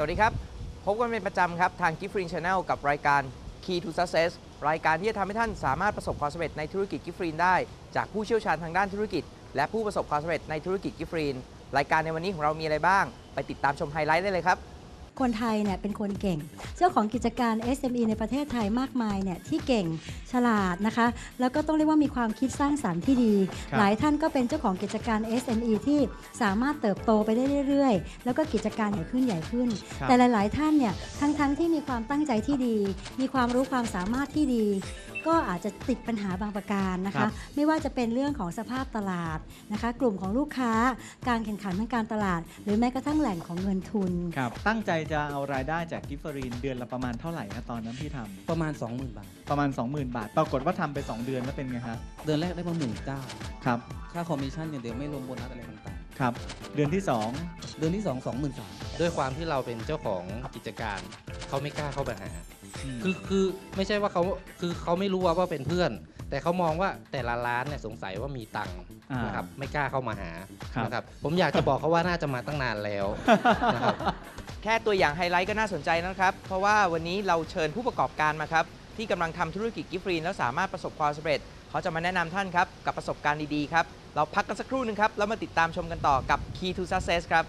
สวัสดีครับ พบกันเป็นประจำครับ ทาง Gift Free Channel กับรายการ Key to Success รายการที่จะทำให้ท่านสามารถประสบความสำเร็จในธุรกิจ Gift Free ได้ จากผู้เชี่ยวชาญทางด้านธุรกิจ และผู้ประสบความสำเร็จในธุรกิจ Gift Free รายการในวันนี้ของเรามีอะไรบ้าง ไปติดตามชมไฮไลท์ได้เลยครับ คนไทยเนี่ยเป็นคนเก่ง เจ้าของกิจการ SME ในประเทศไทยมากมายเนี่ยที่เก่งฉลาดนะคะ แล้วก็ต้องเรียกว่ามีความคิดสร้างสรรค์ที่ดีครับหลายท่านก็เป็นเจ้าของกิจการ SME ที่สามารถเติบโตไปได้เรื่อยๆ แล้วก็กิจการใหญ่ขึ้นใหญ่ขึ้นครับแต่หลาย ๆ ท่านเนี่ยทั้งๆที่มีความตั้งใจที่ดี มีความรู้ความสามารถที่ดีก็อาจจะติดปัญหาบางประการนะครัคะ บ ไม่ว่าจะเป็นเรื่องของสภาพตลาดนะคะ กลุ่มของลูกค้าการแข่งขันทางการตลาด หรือแม้กระทั่งแหล่งของเงินทุน ครับตั้งใจจะเอารายได้จากกิฟเฟอรีนเดือนละประมาณเท่าไหร่นะตอนนั้นที่ทำประมาณ 20,000 บาท ประมาณ 20,000 บาท ปรากฏว่าทำไป 2 เดือนแล้วเป็นไงฮะเดือนแรกได้มาหมื่นเก้าครับค่าคอมมิชชั่นอย่างเดียวไม่รวมโบนัสอะไรต่างครับ เดือนที่ ๆเดือนที่ 2 23,000 ด้วยความที่เราเป็นเจ้าของกิจการ เขาไม่กล้าเข้าไปหา2 คือคือไม่ใช่ว่าเขาคือเขาไม่รู้ว่าว่าเป็นเพื่อน แต่เขามองว่าแต่ละร้านเนี่ยสงสัยว่ามีตังค์อ่านนะครับไม่กล้าเข้ามาหาครับนะครับผมอยากจะบอกเขาว่าน่าจะมาตั้งนานแล้วนะครับแค่ตัวอย่างไฮไลท์ก็น่าสนใจนะครับ เพราะว่าวันนี้เราเชิญผู้ประกอบการมาครับ ที่กำลังทำธุรกิจกิฟต์ฟรีแล้วสามารถประสบความสำเร็จ เขาจะมาแนะนำท่านครับ กับประสบการณ์ดี ๆ ครับ เราพักกันสักครู่หนึงครับ แล้วมาติดตามชมกันต่อกับ Key to Success ครับ